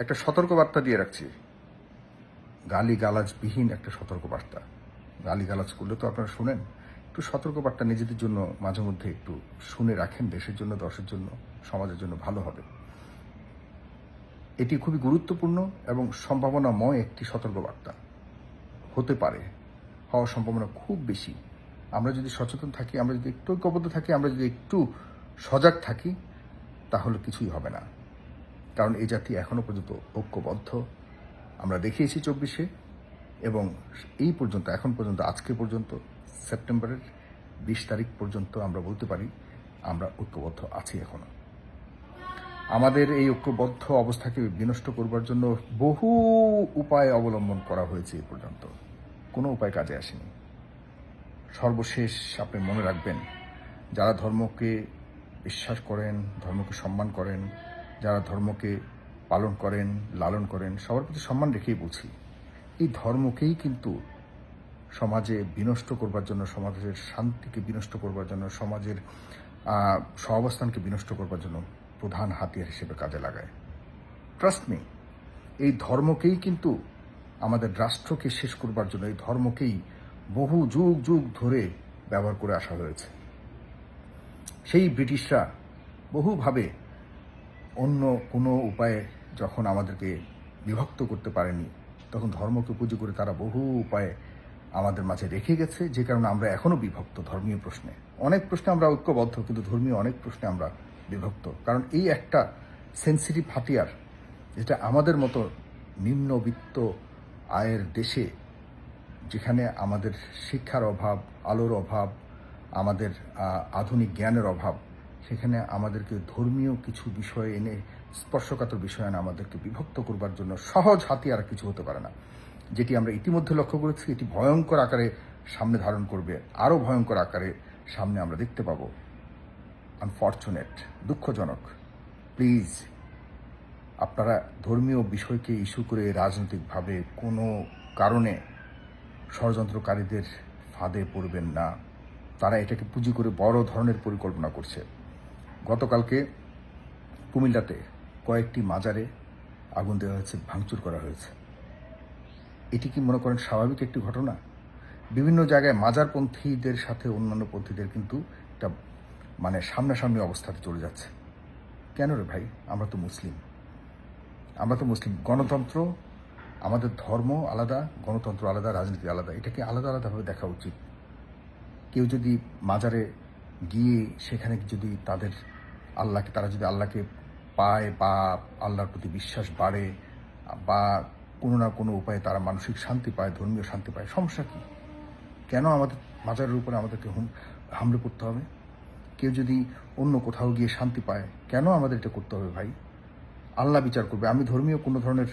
একটা সতর্কবার্তা দিয়ে রাখছি। গালি গালাজবিহীন একটা সতর্কবার্তা। গালি গালাজ করলে তো আপনারা শুনেন। একটু সতর্কবার্তা নিজেদের জন্য মাঝে মধ্যে একটু শুনে রাখেন, দেশের জন্য, দশের জন্য, সমাজের জন্য ভালো হবে। এটি খুবই গুরুত্বপূর্ণ এবং সম্ভাবনাময় একটি সতর্কবার্তা। হতে পারে। হওয়ার সম্ভাবনা খুব বেশি। আমরা যদি সচেতন থাকি, আমরা যদি একটু ঐক্যবদ্ধ থাকি, আমরা যদি একটু সজাগ থাকি, তাহলে কিছুই হবে না। কারণ এই জাতি এখনও পর্যন্ত ঐক্যবদ্ধ। আমরা দেখিয়েছি চব্বিশে এবং এই পর্যন্ত, এখন পর্যন্ত, আজকে পর্যন্ত, সেপ্টেম্বরের বিশ তারিখ পর্যন্ত আমরা বলতে পারি আমরা ঐক্যবদ্ধ আছি এখনও আমাদের এই ঐক্যবদ্ধ অবস্থাকে বিনষ্ট করবার জন্য বহু উপায় অবলম্বন করা হয়েছে এ পর্যন্ত। কোনো উপায় কাজে আসেনি। সর্বশেষ আপনি মনে রাখবেন, যারা ধর্মকে বিশ্বাস করেন, ধর্মকে সম্মান করেন যারা ধর্মকে পালন করেন, লালন করেন, সবার প্রতি সম্মান রেখেই বলছি, এই ধর্মকেই কিন্তু সমাজে বিনষ্ট করবার জন্য, সমাজের শান্তিকে বিনষ্ট করবার জন্য, সমাজের সহাবস্থানকে বিনষ্ট করবার জন্য প্রধান হাতিয়ার হিসেবে কাজে লাগায়। ট্রাস্ট মি এই ধর্মকেই কিন্তু আমাদের রাষ্ট্রকে শেষ করবার জন্য, এই ধর্মকেই বহু যুগ যুগ ধরে ব্যবহার করে আসা হয়েছে। সেই ব্রিটিশরা বহুভাবে অন্য কোনো উপায়ে যখন আমাদেরকে বিভক্ত করতে পারেনি, তখন ধর্মকে পুজো করে তারা বহু উপায়ে আমাদের মাঝে রেখে গেছে, যে কারণে আমরা এখনও বিভক্ত ধর্মীয় প্রশ্নে। অনেক প্রশ্নে আমরা ঐক্যবদ্ধ, কিন্তু ধর্মীয় অনেক প্রশ্নে আমরা বিভক্ত। কারণ এই একটা সেন্সিটিভ হাতিয়ার, যেটা আমাদের মতো নিম্নবিত্ত আয়ের দেশে, যেখানে আমাদের শিক্ষার অভাব, আলোর অভাব, আমাদের আধুনিক জ্ঞানের অভাব সেখানে আমাদেরকে ধর্মীয় কিছু বিষয় এনে স্পর্শকাতর বিষয় এনে আমাদেরকে বিভক্ত করবার জন্য সহজ হাতিয়ার কিছু হতে পারে না। যেটি আমরা ইতিমধ্যে লক্ষ্য করেছি, এটি ভয়ঙ্কর আকারে সামনে ধারণ করবে, আরও ভয়ঙ্কর আকারে সামনে আমরা দেখতে পাবো। আনফর্চুনেট দুঃখজনক। প্লিজ আপনারা ধর্মীয় বিষয়কে ইস্যু করে রাজনৈতিকভাবে কোনো কারণে ষড়যন্ত্রকারীদের ফাঁদে পড়বেন না। তারা এটাকে পুঁজি করে বড় ধরনের পরিকল্পনা করছে। গতকালকে কুমিল্লাতে কয়েকটি মাজারে আগুন দেওয়া হয়েছে, ভাঙচুর করা হয়েছে। এটি কি মনে করেন স্বাভাবিক একটি ঘটনা? বিভিন্ন জায়গায় মাজারপন্থীদের সাথে অন্যান্য পন্থীদের কিন্তু একটা মানে সামনাসামনি অবস্থাতে চলে যাচ্ছে। কেন রে ভাই? আমরা তো মুসলিম। আমরা তো মুসলিম। গণতন্ত্র আমাদের ধর্ম আলাদা, গণতন্ত্র আলাদা, রাজনীতি আলাদা। এটাকে আলাদা আলাদাভাবে দেখা উচিত। কেউ যদি মাজারে গিয়ে সেখানে যদি তাদের আল্লাহকে, তারা যদি আল্লাহকে পায় বা আল্লাহর প্রতি বিশ্বাস বাড়ে বা কোনো না কোনো উপায়ে তারা মানসিক শান্তি পায়, ধর্মীয় শান্তি পায়, সমস্যা কী? কেন আমাদের মাজারের উপরে আমাদেরকে হুম, হামলে করতে হবে? কেউ যদি অন্য কোথাও গিয়ে শান্তি পায়, কেন আমাদের এটা করতে হবে ভাই? আল্লাহ বিচার করবে। আমি ধর্মীয় কোনো ধরনের,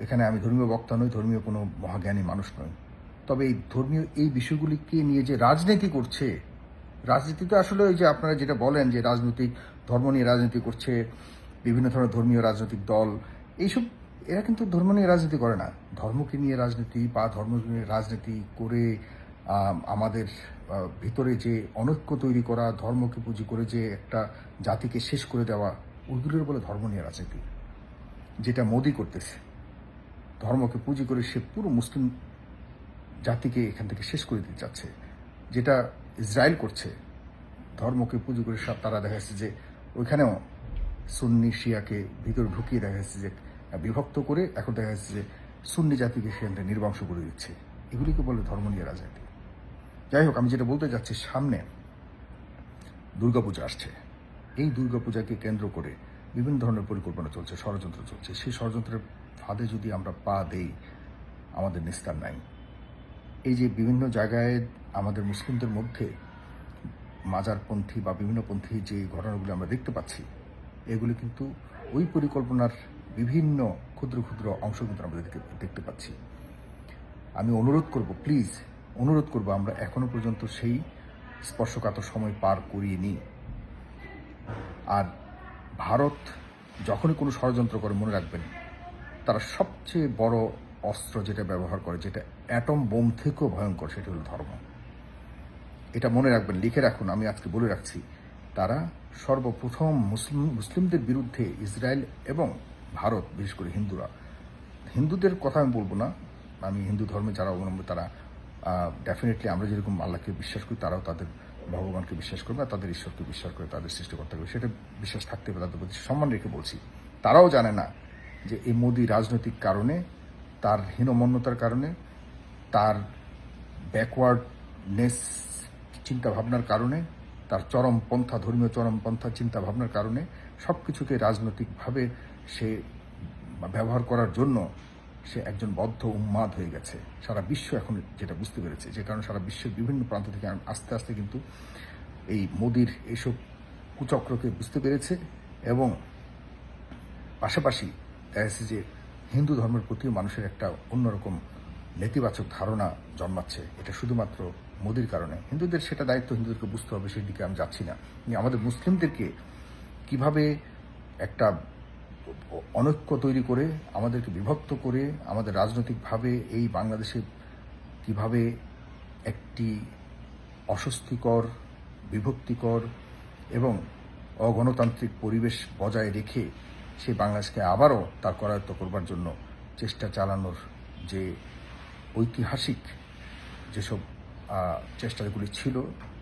এখানে আমি ধর্মীয় বক্তা নই, ধর্মীয় কোনো মহাজ্ঞানী মানুষ নই। তবে এই ধর্মীয় এই বিষয়গুলিকে নিয়ে যে রাজনীতি করছে রাজনীতিতে আসলে ওই যে আপনারা যেটা বলেন যে রাজনৈতিক ধর্ম নিয়ে রাজনীতি করছে, বিভিন্ন ধরনের ধর্মীয় রাজনৈতিক দল, এইসব এরা কিন্তু ধর্ম নিয়ে রাজনীতি করে না। ধর্মকে নিয়ে রাজনীতি বা ধর্ম নিয়ে রাজনীতি করে আমাদের ভিতরে যে অনৈক্য তৈরি করা, ধর্মকে পুঁজি করে যে একটা জাতিকে শেষ করে দেওয়া, ওইগুলোর বলে ধর্ম নিয়ে রাজনীতি। যেটা মোদি করতেছে, ধর্মকে পুঁজি করে সে পুরো মুসলিম জাতিকে এখান থেকে শেষ করে দিতে চাচ্ছে। যেটা ইসরায়েল করছে, ধর্মকে পুজো করে সব তারা দেখা যাচ্ছে যে ওইখানেও সুন্নি শিয়াকে ভিতরে ঢুকিয়ে দেখা যাচ্ছে যে বিভক্ত করে এখন দেখা যাচ্ছে যে সুন্নি জাতিকে সেখান থেকে নির্বংশ করে দিচ্ছে। এগুলিকে বলে ধর্ম নিয়ে রাজনীতি। যাই হোক, আমি যেটা বলতে যাচ্ছি, সামনে দুর্গাপূজা আসছে। এই দুর্গাপূজাকে কেন্দ্র করে বিভিন্ন ধরনের পরিকল্পনা চলছে, ষড়যন্ত্র চলছে। সেই ষড়যন্ত্রের ফাঁদে যদি আমরা পা দেই, আমাদের নিস্তার নাই। এই যে বিভিন্ন জায়গায় আমাদের মুসলিমদের মধ্যে মাজারপন্থী বা বিভিন্নপন্থী যে ঘটনাগুলো আমরা দেখতে পাচ্ছি, এগুলি কিন্তু ওই পরিকল্পনার বিভিন্ন ক্ষুদ্র ক্ষুদ্র অংশ কিন্তু আমরা দেখতে পাচ্ছি। আমি অনুরোধ করব প্লিজ অনুরোধ করব, আমরা এখনও পর্যন্ত সেই স্পর্শকাতর সময় পার করিয়ে নিই। আর ভারত যখনই কোনো ষড়যন্ত্র করে, মনে রাখবেন, তারা সবচেয়ে বড় অস্ত্র যেটা ব্যবহার করে, যেটা অ্যাটম বোম থেকেও ভয়ঙ্কর, সেটা হলো ধর্ম। এটা মনে রাখবেন, লিখে রাখুন, আমি আজকে বলে রাখছি। তারা সর্বপ্রথম মুসলিম, মুসলিমদের বিরুদ্ধে ইসরায়েল এবং ভারত, বিশেষ করে হিন্দুরা, হিন্দুদের কথা আমি বলব না, আমি হিন্দু ধর্মে যারা অবলম্বন, তারা ডেফিনেটলি আমরা যেরকম আল্লাহকে বিশ্বাস করি, তারাও তাদের ভগবানকে বিশ্বাস করবে তাদের ঈশ্বরকে বিশ্বাস করে তাদের সৃষ্টিকর্তাকে সেটা বিশ্বাস থাকতে হবে, তাদের প্রতি সম্মান রেখে বলছি। তারাও জানে না যে এই মোদী রাজনৈতিক কারণে তার হীনমন্যতার কারণে, তার ব্যাকওয়ার্ডনেস চিন্তা ভাবনার কারণে, তার চরম পন্থা, ধর্মীয় চরম পন্থা চিন্তা ভাবনার কারণে সব কিছুকে রাজনৈতিকভাবে সে ব্যবহার করার জন্য সে একজন বদ্ধ উন্মাদ হয়ে গেছে। সারা বিশ্ব এখন যেটা বুঝতে পেরেছে, যে কারণে সারা বিশ্বের বিভিন্ন প্রান্ত থেকে আস্তে আস্তে কিন্তু এই মোদির এইসব কুচক্রকে বুঝতে পেরেছে এবং পাশাপাশি দেখা যাচ্ছে যে হিন্দু ধর্মের প্রতি মানুষের একটা অন্যরকম নেতিবাচক ধারণা জন্মাচ্ছে। এটা শুধুমাত্র মোদির কারণে। হিন্দুদের সেটা দায়িত্ব, হিন্দুদেরকে বুঝতে হবে, সেই দিকে আমি যাচ্ছি না। আমাদের মুসলিমদেরকে কীভাবে একটা অনৈক্য তৈরি করে, আমাদেরকে বিভক্ত করে, আমাদের রাজনৈতিকভাবে এই বাংলাদেশে কীভাবে একটি অস্বস্তিকর, বিভক্তিকর এবং অগণতান্ত্রিক পরিবেশ বজায় রেখে সেই বাংলাদেশকে আবারও তার করায়ত্ত করবার জন্য চেষ্টা চালানোর যে ঐতিহাসিক যেসব চেষ্টাগুলি ছিল,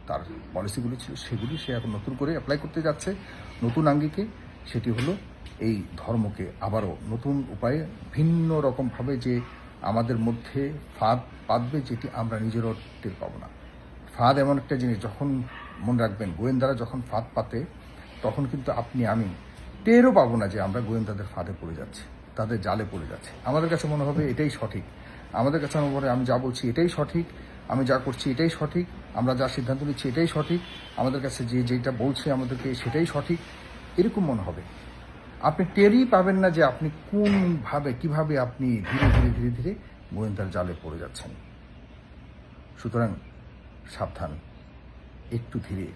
তার পলিসিগুলি ছিল, সেগুলি সে এখন নতুন করে অ্যাপ্লাই করতে যাচ্ছে। নতুন আঙ্গিকে সেটি হলো এই ধর্মকে আবারও নতুন উপায়ে ভিন্ন রকমভাবে যে আমাদের মধ্যে ফাঁদ পাতবে যেটি আমরা নিজেরও টের পাবো না। ফাঁদ এমন একটা জিনিস, যখন মনে রাখবেন গোয়েন্দারা যখন ফাঁদ পাতে, তখন কিন্তু আপনি, আমি টেরও পাবো না যে আমরা গোয়েন্দাদের ফাঁদে পড়ে যাচ্ছি, তাদের জালে পড়ে যাচ্ছে। আমাদের কাছে মনে হবে এটাই সঠিক। আমাদের কাছে মনে হবে আমি যা বলছি এটাই সঠিক, আমি যা করছি এটাই সঠিক, আমরা যা সিদ্ধান্ত নিচ্ছি এটাই সঠিক, আমাদের কাছে যে যেটা বলছে আমাদেরকে সেটাই সঠিক। এরকম মনে হবে। আপনি টেরই পাবেন না যে আপনি কোনভাবে কীভাবে আপনি ধীরে ধীরে ধীরে ধীরে গোয়েন্দার জালে পড়ে যাচ্ছেন। সুতরাং সাবধান, একটু ধীরে।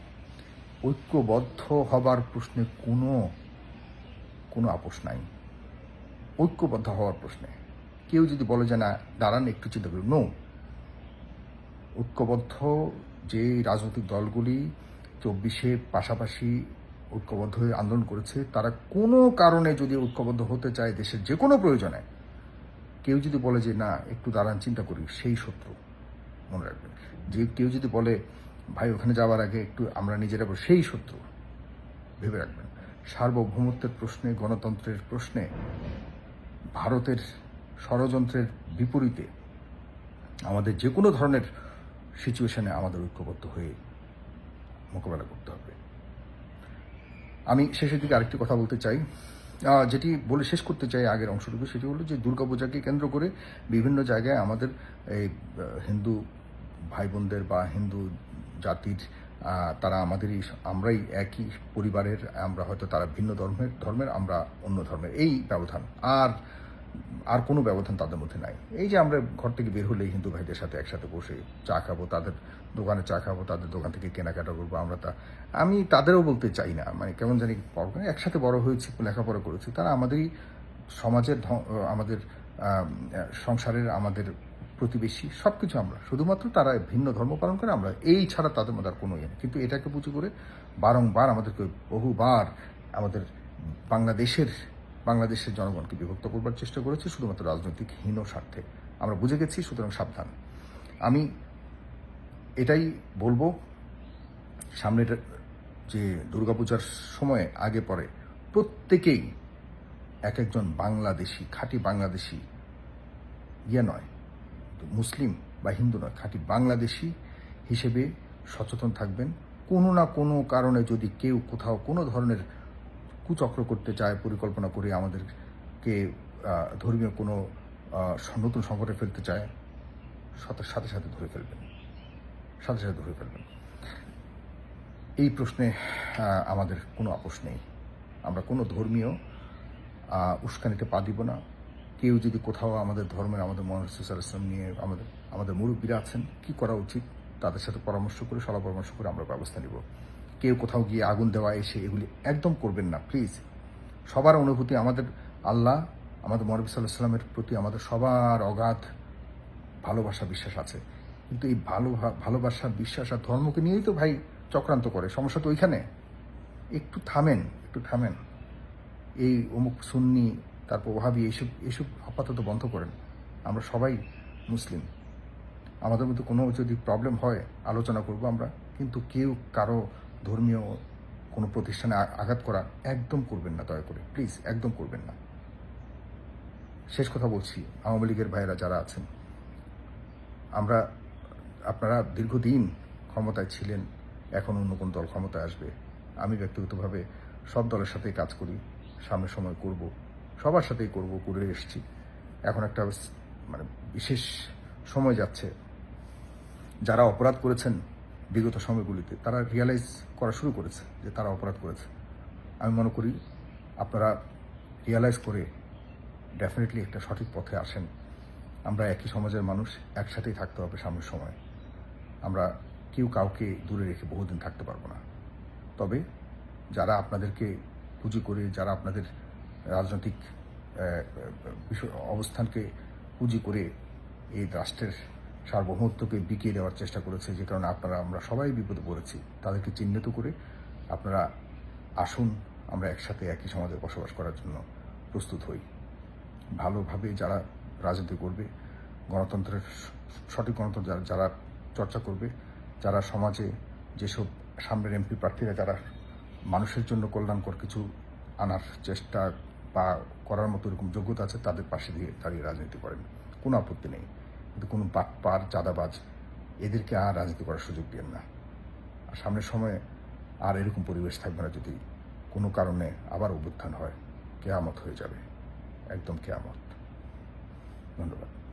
ঐক্যবদ্ধ হবার প্রশ্নে কোনো কোনো আপোষ নাই। ঐক্যবদ্ধ হওয়ার প্রশ্নে। কেউ যদি বলে যে না, দাঁড়ান একটু চিন্তা করুন। নো ঐক্যবদ্ধ যে রাজনৈতিক দলগুলি চব্বিশে পাশাপাশি ঐক্যবদ্ধ হয়ে আন্দোলন করেছে, তারা কোনো কারণে যদি ঐক্যবদ্ধ হতে চায় দেশের যে কোনো প্রয়োজনে, কেউ যদি বলে যে না, একটু দাঁড়ান, চিন্তা করি, সেই শত্রু মনে রাখবেন। যে কেউ যদি বলে, ভাই, ওখানে যাওয়ার আগে একটু আমরা নিজেরা সেই শত্রু ভেবে রাখবেন। সার্বভৌমত্বের প্রশ্নে, গণতন্ত্রের প্রশ্নে, ভারতের ষড়যন্ত্রের বিপরীতে আমাদের যে কোনো ধরনের সিচুয়েশনে আমাদের ঐক্যবদ্ধ হয়ে মোকাবেলা করতে হবে। আমি শেষের দিকে আরেকটি কথা বলতে চাই। যেটি বলে শেষ করতে চাই আগের অংশটুকু, সেটি হলো যে দুর্গাপূজাকে কেন্দ্র করে বিভিন্ন জায়গায় আমাদের এই হিন্দু ভাই বোনদের বা হিন্দু জাতির তারা আমাদেরই আমরাই একই পরিবারের, আমরা হয়তো তারা ভিন্ন ধর্মের ধর্মের, আমরা অন্য ধর্মের। এই ব্যবধান। আর আর কোনো ব্যবধান তাদের মধ্যে নাই। এই যে আমরা ঘর থেকে বের হলেই হিন্দু ভাইদের সাথে একসাথে বসে চা খাব, তাদের দোকানে চা খাব, তাদের দোকান থেকে কেনাকাটা করব, আমরা তা আমি তাদেরও বলতে চাই না। মানে কেমন জানি করে একসাথে বড় হয়েছি, লেখাপড়া করেছি। তারা আমাদেরই সমাজের আমাদের সংসারের, আমাদের প্রতিবেশী সব কিছু আমরা। শুধুমাত্র তারা ভিন্ন ধর্ম পালন করে, আমরা এই ছাড়া তাদের মধ্যে আর কোনো ইয়ে কিন্তু এটাকে পুজো করে বারংবার আমাদেরকে বহুবার আমাদের বাংলাদেশের বাংলাদেশের জনগণকে বিভক্ত করবার চেষ্টা করেছে, শুধুমাত্র রাজনৈতিক হীন স্বার্থে। আমরা বুঝে গেছি, সুতরাং সাবধান। আমি এটাই বলব, সামনের যে দুর্গাপূজার সময়ে আগে পরে প্রত্যেকেই এক একজন বাংলাদেশি, খাঁটি বাংলাদেশি ইয়ে নয় মুসলিম বা হিন্দু নয়, খাঁটি বাংলাদেশি হিসেবে সচেতন থাকবেন। কোনো না কোনো কারণে যদি কেউ কোথাও কোনো ধরনের কুচক্র করতে চায়, পরিকল্পনা করে আমাদেরকে ধর্মীয় কোনো নতুন সংকটে ফেলতে চায়, সাথে সাথে সাথে ধরে ফেলবেন। সাথে সাথে ধরে ফেলবেন। এই প্রশ্নে আমাদের কোনো আপোষ নেই। আমরা কোনো ধর্মীয় উস্কানিতে পা দিব না। কেউ যদি কোথাও আমাদের ধর্মের, আমাদের ইসলাম নিয়ে আমাদের আমাদের মুরব্বীরা আছেন, কি করা উচিত? তাদের সাথে পরামর্শ করে, সলা পরামর্শ করে আমরা ব্যবস্থা নিব। কেউ কোথাও গিয়ে আগুন দেওয়া, এসে এগুলি একদম করবেন না প্লিজ সবার অনুভূতি আমাদের আল্লাহ, আমাদের মহানবী সাল্লাহ সাল্লামের প্রতি আমাদের সবার অগাধ ভালোবাসা বিশ্বাস আছে। কিন্তু এই ভালো, ভালোবাসা বিশ্বাস আর ধর্মকে নিয়েই তো ভাই চক্রান্ত করে, সমস্যা তো ওইখানে। একটু থামেন একটু থামেন। এই অমুক সুন্নি তারপর ওহাবি এইসব এইসব আপাতত বন্ধ করেন। আমরা সবাই মুসলিম। আমাদের মধ্যে কোনো যদি প্রবলেম হয়, আলোচনা করব আমরা। কিন্তু কেউ কারও ধর্মীয় কোনো প্রতিষ্ঠানে আঘাত করা একদম করবেন না দয়া করে। প্লিজ একদম করবেন না। শেষ কথা বলছি, আওয়ামী লীগের ভাইয়েরা যারা আছেন। আমরা, আপনারা দীর্ঘদিন ক্ষমতায় ছিলেন, এখন অন্য কোন দল ক্ষমতায় আসবে। আমি ব্যক্তিগতভাবে সব দলের সাথেই কাজ করি সামনের সময় করব। সবার সাথেই করব, করে এসেছি। এখন একটা মানে বিশেষ সময় যাচ্ছে। যারা অপরাধ করেছেন বিগত সময়গুলিতে, তারা রিয়ালাইজ করা শুরু করেছে যে তারা অপরাধ করেছে। আমি মনে করি আপনারা রিয়ালাইজ করে ডেফিনেটলি একটা সঠিক পথে আসেন। আমরা একই সমাজের মানুষ, একসাথেই থাকতে হবে সামনের সময়। আমরা কেউ কাউকে দূরে রেখে বহুদিন থাকতে পারব না। তবে যারা আপনাদেরকে পুঁজি করে, যারা আপনাদের রাজনৈতিক অবস্থানকে পুঁজি করে এই রাষ্ট্রের সার্বভৌমত্বকে বিকিয়ে দেওয়ার চেষ্টা করেছে, যে কারণে আপনারা, আমরা সবাই বিপদে পড়েছি। তাদেরকে চিহ্নিত করে আপনারা আসুন, আমরা একসাথে একই সমাজে বসবাস করার জন্য প্রস্তুত হই। ভালোভাবে যারা রাজনীতি করবে, গণতন্ত্রের সঠিক গণতন্ত্র যারা- যারা চর্চা করবে, যারা সমাজে যেসব সামনের এমপি প্রার্থীরা, যারা মানুষের জন্য কল্যাণকর কিছু আনার চেষ্টা বা করার মতো এরকম যোগ্যতা আছে, তাদের পাশে দিয়ে দাঁড়িয়ে রাজনীতি করেন। কোনো আপত্তি নেই। কিন্তু কোনো বাটপার চাঁদাবাজ, এদেরকে আর রাজনীতি করার সুযোগ দেন না। আর সামনের সময়ে আর এরকম পরিবেশ থাকবে না যদি কোনো কারণে আবার অভ্যুত্থান হয়। কেয়ামত হয়ে যাবে। একদম কেয়ামত। ধন্যবাদ।